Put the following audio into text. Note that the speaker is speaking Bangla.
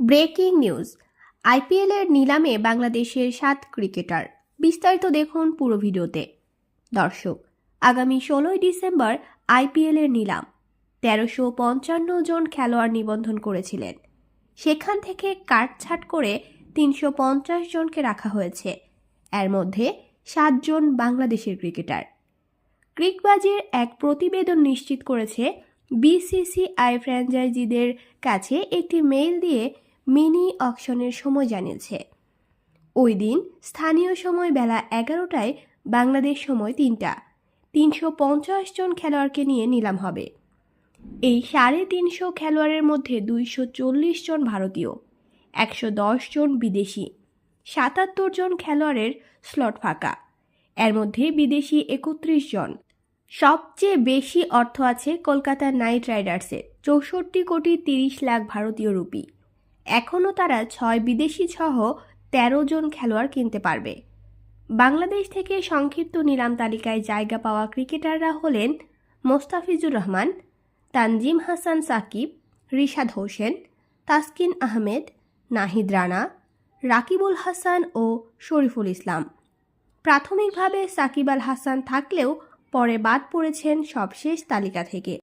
ব্রেকিং নিউজ আইপিএলের নিলামে বাংলাদেশের সাত ক্রিকেটার। বিস্তারিত দেখুন পুরো ভিডিওতে। দর্শক, আগামী ষোলোই ডিসেম্বর আইপিএলের নিলাম। তেরোশো পঞ্চান্ন জন খেলোয়াড় নিবন্ধন করেছিলেন। সেখান থেকে কাটছাট করে তিনশো পঞ্চাশ জনকে রাখা হয়েছে। এর মধ্যে সাতজন বাংলাদেশের ক্রিকেটার। ক্রিকবাজের এক প্রতিবেদন নিশ্চিত করেছে, বিসিসিআই ফ্র্যাঞ্চাইজিদের কাছে একটি মেইল দিয়ে মিনি অকশনের সময় জানিয়েছে। ওই দিন স্থানীয় সময় বেলা এগারোটায় বাংলাদেশ সময় তিনটা। তিনশো পঞ্চাশ জন খেলোয়াড়কে নিয়ে নিলাম হবে। এই সাড়ে তিনশো খেলোয়াড়ের মধ্যে দুইশো চল্লিশ জন ভারতীয়, একশো দশ জন বিদেশি, সাতাত্তর জন খেলোয়াড়ের স্লট ফাঁকা। এর মধ্যে বিদেশি একত্রিশ জন। সবচেয়ে বেশি অর্থ আছে কলকাতা নাইট রাইডার্সের চৌষট্টি কোটি তিরিশ লাখ ভারতীয় রুপি। এখনও তারা ছয় বিদেশি সহ তেরো জন খেলোয়াড় কিনতে পারবে। বাংলাদেশ থেকে সংক্ষিপ্ত নিলাম তালিকায় জায়গা পাওয়া ক্রিকেটাররা হলেন মোস্তাফিজুর রহমান, তানজিম হাসান সাকিব, রিশাদ হোসেন, তাসকিন আহমেদ, নাহিদ রানা, রাকিবুল হাসান ও শরীফুল ইসলাম। প্রাথমিকভাবে সাকিব আল হাসান থাকলেও পরে বাদ পড়েছেন সবশেষ তালিকা থেকে।